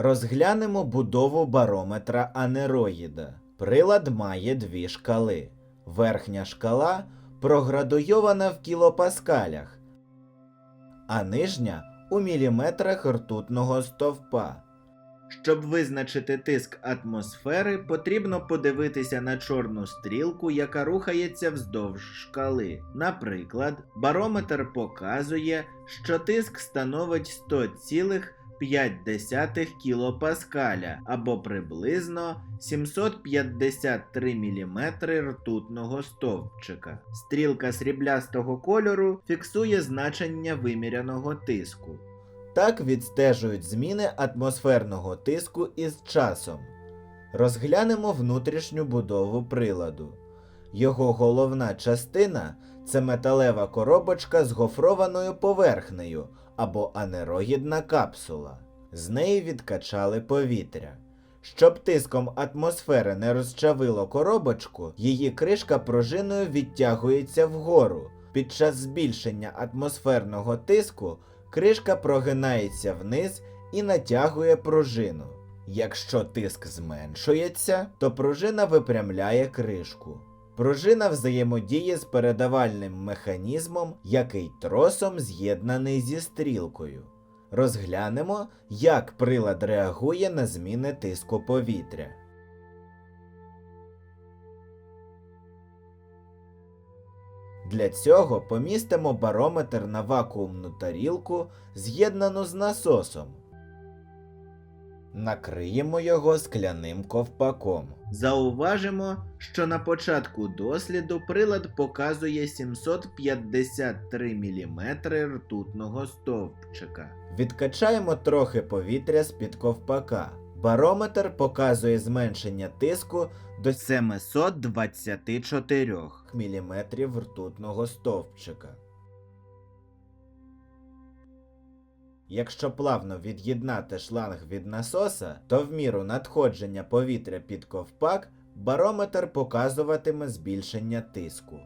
Розглянемо будову барометра анероїда. Прилад має дві шкали. Верхня шкала проградуйована в кілопаскалях, а нижня у міліметрах ртутного стовпа. Щоб визначити тиск атмосфери, потрібно подивитися на чорну стрілку, яка рухається вздовж шкали. Наприклад, барометр показує, що тиск становить 100,5 кілопаскаля або приблизно 753 мм ртутного стовпчика. Стрілка сріблястого кольору фіксує значення виміряного тиску. Так відстежують зміни атмосферного тиску із часом. Розглянемо внутрішню будову приладу. Його головна частина це металева коробочка з гофрованою поверхнею або анероїдна капсула. З неї відкачали повітря. Щоб тиском атмосфери не розчавило коробочку, її кришка пружиною відтягується вгору. Під час збільшення атмосферного тиску кришка прогинається вниз і натягує пружину. Якщо тиск зменшується, то пружина випрямляє кришку. Пружина взаємодіє з передавальним механізмом, який тросом з'єднаний зі стрілкою. Розглянемо, як прилад реагує на зміни тиску повітря. Для цього помістимо барометр на вакуумну тарілку, з'єднану з насосом. Накриємо його скляним ковпаком. Зауважимо, що на початку досліду прилад показує 753 мм ртутного стовпчика. Відкачаємо трохи повітря з-під ковпака. Барометр показує зменшення тиску до 724 мм ртутного стовпчика. Якщо плавно від'єднати шланг від насоса, то в міру надходження повітря під ковпак барометр показуватиме збільшення тиску.